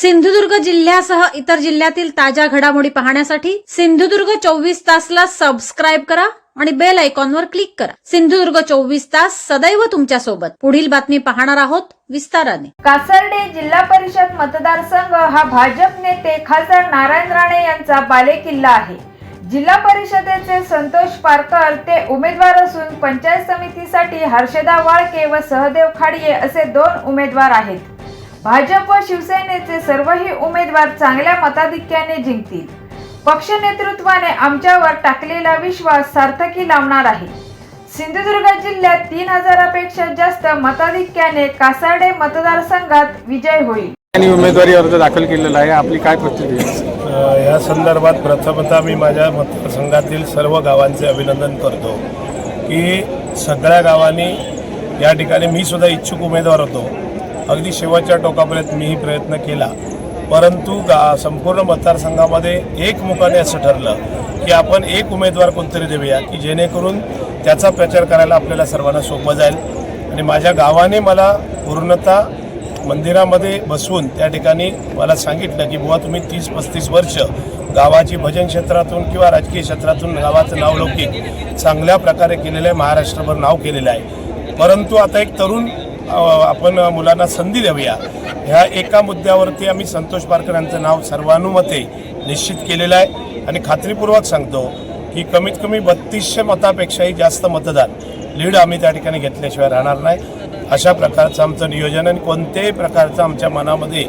सिंधुदुर्ग जिल्ह्यासह इतर जिल्ह्यातील ताज्या घडामोडी पाहण्यासाठी सिंधुदुर्ग चोवीस तासला सबस्क्राईब करा आणि बेल आयकॉनवर क्लिक करा. सिंधुदुर्ग चोवीस तास सदैव तुमच्यासोबत पुढील बातमी पाहणार आहोत विस्ताराने. कासर्डे जिल्हा परिषद मतदारसंघ हा भाजप नेते खासदार नारायण राणे यांचा बालेकिल्ला आहे. जिल्हा परिषदेचे संतोष पारकर ते उमेदवार असून पंचायत समितीसाठी हर्षदा वाळके व सहदेव खाडिये असे दोन उमेदवार आहेत. भाजप व शिवसेनेचे सर्वही उमेदवार चांगल्या मताधिक्याने जिंकतील. पक्ष नेतृत्वाने आमच्यावर टाकलेला विश्वास सार्थकी लावणार आहे. सिंधुदुर्ग जिल्ह्यात तीन हजारापेक्षा जास्त मताधिक्याने कासार्डे मतदारसंघात विजय होईल. आणि उमेदवारी अर्ज दाखल केलेला आहे. आपली काय अ, या संदर्भात प्रथमतः मी माझ्या मतदारसंघातील सर्व गावांचे अभिनंदन करतो की सगळ्या गावांनी या ठिकाणी मी सुद्धा इच्छुक उमेदवार होतो. अगदी शेवटच्या टोकापर्यंत मीही प्रयत्न केला. परंतु गा संपूर्ण मतदारसंघामध्ये एकमुखाने असं ठरलं की आपण एक उमेदवार कोणतरी देऊया की जेणेकरून त्याचा प्रचार करायला आपल्याला सर्वांना सोपं जाईल. आणि माझ्या गावाने मला पूर्णतः मंदिरामध्ये बसवून त्या ठिकाणी मला सांगितलं की बुवा तुम्ही तीस पस्तीस वर्ष गावाची भजन क्षेत्रातून किंवा राजकीय क्षेत्रातून गावाचं नावलौकिक चांगल्या प्रकारे केलेलं आहे महाराष्ट्रभर नाव केलेलं आहे. परंतु आता एक तरुण आपण मुलांना संधी देऊया. ह्या एका मुद्द्यावरती आम्ही संतोष पारकर यांचं नाव सर्वानुमते निश्चित केलेलं आहे. आणि खात्रीपूर्वक सांगतो की कमीत कमी बत्तीसशे मतापेक्षाही जास्त मतदान लीड आम्ही त्या ठिकाणी घेतल्याशिवाय राहणार नाही. अशा प्रकारचं आमचं नियोजन आणि कोणत्याही प्रकारचं आमच्या मनामध्ये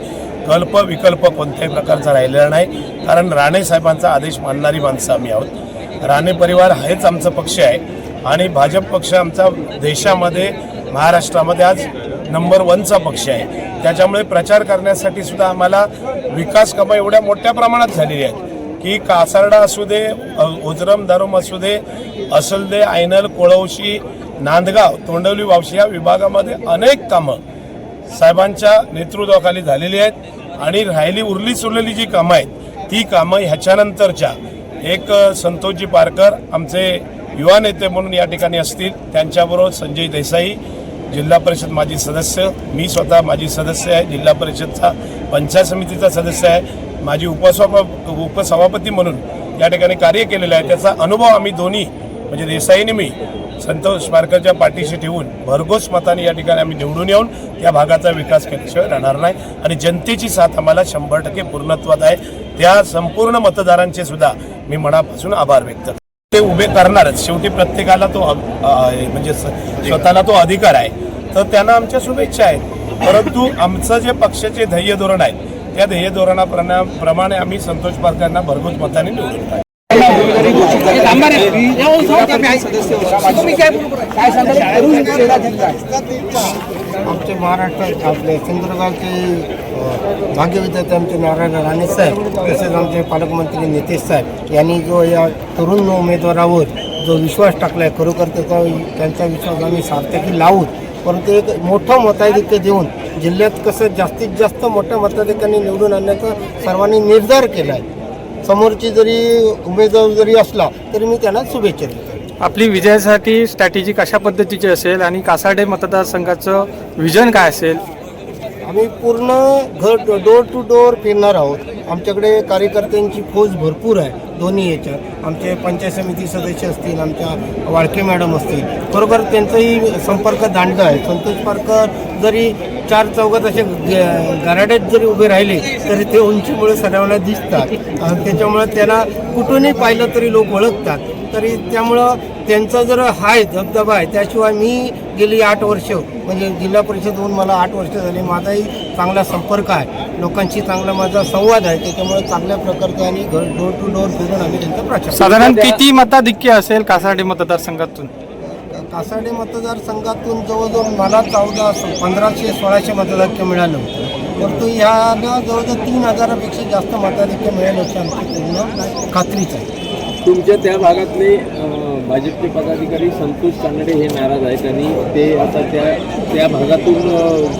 कल्प विकल्प कोणत्याही प्रकारचा राहिलेला नाही. कारण राणे साहेबांचा आदेश मानणारी माणसं आम्ही आहोत. राणे परिवार हेच आमचं पक्ष आहे. आणि भाजप पक्ष आमचा देशामध्ये महाराष्ट्रामध्ये आज नंबर वनचा पक्ष आहे. त्याच्यामुळे प्रचार करण्यासाठी सुद्धा आम्हाला विकास कामं एवढ्या मोठ्या प्रमाणात झालेली आहेत की कासारडा असू दे ओजरम दारुम असू दे असलदे आयनल कोळवशी नांदगाव तोंडवली वावशी या विभागामध्ये अनेक कामं साहेबांच्या नेतृत्वाखाली झालेली आहेत आणि राहिली उरली सुरलेली जी कामं आहेत ती कामं ह्याच्यानंतरच्या. एक संतोषजी पारकर आमचे युवा नेते म्हणून या ठिकाणी असतील त्यांच्याबरोबर संजय देसाई जिल्हा परिषद माजी सदस्य मी स्वतः माजी सदस्य आहे जिल्हा परिषदचा पंचायत समितीचा सदस्य आहे माझी उपसभा उपसभापती म्हणून या ठिकाणी कार्य केलेलं आहे. त्याचा अनुभव आम्ही दोन्ही म्हणजे देसाईने मी संतोष पारकरच्या पाठीशी ठेवून भरघोस मताने या ठिकाणी आम्ही निवडून येऊन त्या भागाचा विकास केल्याशिवाय राहणार नाही. आणि जनतेची साथ आम्हाला शंभर टक्के पूर्णत्वात आहे. त्या संपूर्ण मतदारांचे सुद्धा मी मनापासून आभार व्यक्त ते उभे करणारच. शेवटी प्रत्येकाला तो म्हणजे स्वतःला तो अधिकार आहे. तर त्यांना आमच्या शुभेच्छा आहेत. परंतु आमचं जे पक्षाचे ध्येय धोरण आहे त्या ध्येय धोरणाप्रमाणे आम्ही संतोष पारकरांना भरघोस मताने निवडून आमचे महाराष्ट्रात आपले सिंधुदुर्गाचे अ, भाग्यविधाते आमचे नारायण राणे साहेब तसेच आमचे पालकमंत्री नितेश साहेब यांनी जो या तरुण उमेदवारावर जो विश्वास टाकला आहे खरोखर त्याचा त्यांचा विश्वास आम्ही सार्थकी लावून परंतु एक मोठं मताधिक्य देऊन जिल्ह्यात कसं जास्तीत जास्त मोठ्या मताधिक्याने निवडून आणण्याचा सर्वांनी निर्धार केला आहे समोरची जरी उमेदवार जरी असला तरी मी त्यांना शुभेच्छा देतो. आपली विजयासाठी स्ट्रॅटेजी कशा पद्धतीची असेल आणि कासाडे मतदारसंघाचं विजन काय असेल? आम्ही पूर्ण घर डोर टू डोर फिरणार आहोत. आमच्याकडे कार्यकर्त्यांची फौज भरपूर आहे दोन्ही याच्यात. आमचे पंचायत समिती सदस्य असतील आमच्या वाळके मॅडम असतील. बरोबर त्यांचंही संपर्क दांडगा आहे. संतोष पारकर जरी चार चौघात असे ग- गराड्यात जरी उभे राहिले तरी ते उंचीमुळे सर्वांना दिसतात. आणि त्याच्यामुळे त्यांना कुठूनही पाहिलं तरी लोक ओळखतात. तरी त्यामुळं त्यांचा जर हाय धबधबा आहे त्याशिवाय मी गेली आठ वर्ष म्हणजे जिल्हा परिषद होऊन मला आठ वर्ष झाली. माझाही चांगला संपर्क आहे. लोकांशी चांगला माझा संवाद आहे. त्याच्यामुळे चांगल्या प्रकारचे आणि घर डोर टू डोर फिरून आम्ही त्यांचा प्रचार साधारण किती मताधिक्य असेल कासाडे मतदारसंघातून? कासाडे मतदारसंघातून जवळजवळ मला चौदा पंधराशे सोळाशे मताधिक्य मिळालं होतं. परंतु ह्याला जवळजवळ तीन हजारापेक्षा जास्त मताधिक्य मिळेल अशी आमची पूर्ण खात्रीच. आहे तुमच्या त्या भागातले भाजपचे पदाधिकारी संतोष कानडे हे नाराज आहेत आणि ते आता त्या त्या भागातून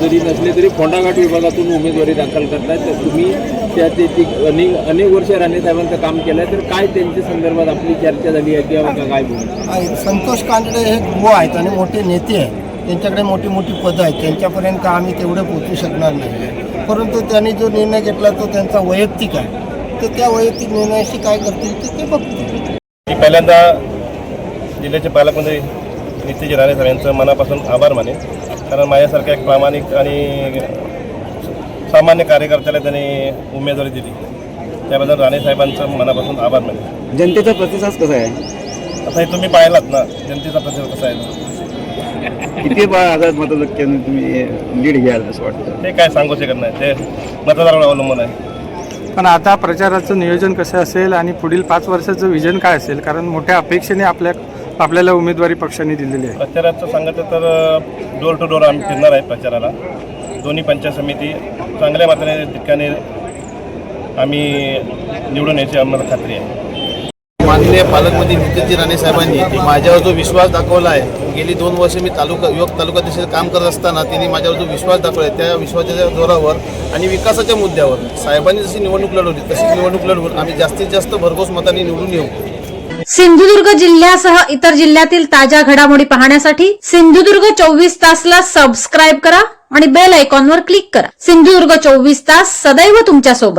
जरी नसले तरी फोंडाघाट विभागातून उमेदवारी दाखल करतायत. तर तुम्ही त्या ते अनेक अनेक वर्ष राणे साहेबांचं काम केलं आहे तर काय त्यांच्या संदर्भात आपली चर्चा झाली आहे किंवा काय बोलू? संतोष कांदडे हे युवा आहेत आणि मोठे नेते आहेत. त्यांच्याकडे मोठी मोठी पदं आहेत. त्यांच्यापर्यंत आम्ही तेवढं पोचू शकणार नाही. परंतु त्यांनी जो निर्णय घेतला तो त्यांचा वैयक्तिक आहे. तर त्या वैयक्तिक निर्णयाशी काय करतील ते ते बघतील. मी पहिल्यांदा जिल्ह्याचे पालकमंत्री नितीश राणे साहेब यांचं मनापासून आभार माने कारण माझ्यासारख्या एक प्रामाणिक आणि सामान्य कार्यकर्त्याला त्यांनी उमेदवारी दिली. त्याबद्दल राणे साहेबांचं मनापासून आभार माने जनतेचा प्रतिसाद कसा आहे? आता हे तुम्ही पाहिलात ना जनतेचा प्रतिसाद कसा आहे? किती हजार मतदान तुम्ही लीड घ्याल असं वाटतं? ते काय सांगू शकत नाही. ते मतदारावर अवलंबून आहे. पण आता प्रचाराचं नियोजन कसं असेल आणि पुढील पाच वर्षाचं विजन काय असेल? कारण मोठ्या अपेक्षेने आपल्या आपल्याला उमेदवारी पक्षाने दिलेली आहे. प्रचाराचं सांगायचं तर डोर टू डोर आम्ही फिरणार आहे प्रचाराला. दोन्ही पंचायत समिती चांगल्या मात्राने ठिकाणी आम्ही निवडून यायची आम्हाला खात्री आहे. माननीय पालकमंत्री नितीनजी राणे साहेबांनी माझ्यावर जो विश्वास दाखवला आहे गेली दोन वर्ष मी तालुका युवक तालुका दिशेने काम करत असताना त्यांनी माझ्यावर जो विश्वास दाखवला आहे त्या विश्वासाच्या जोरावर आणि विकासाच्या मुद्द्यावर साहेबांनी जशी निवडणूक लढवली तशीच निवडणूक लढवून आम्ही जास्तीत जास्त भरघोस मतांनी निवडून येऊ. सिंधुदुर्ग जिल्ह्यासह इतर जिल्ह्यातील ताज्या घडामोडी पाहण्यासाठी सिंधुदुर्ग चोवीस तासला सबस्क्राईब करा आणि बेल आयकॉनवर क्लिक करा. सिंधुदुर्ग चोवीस तास सदैव तुमच्यासोबत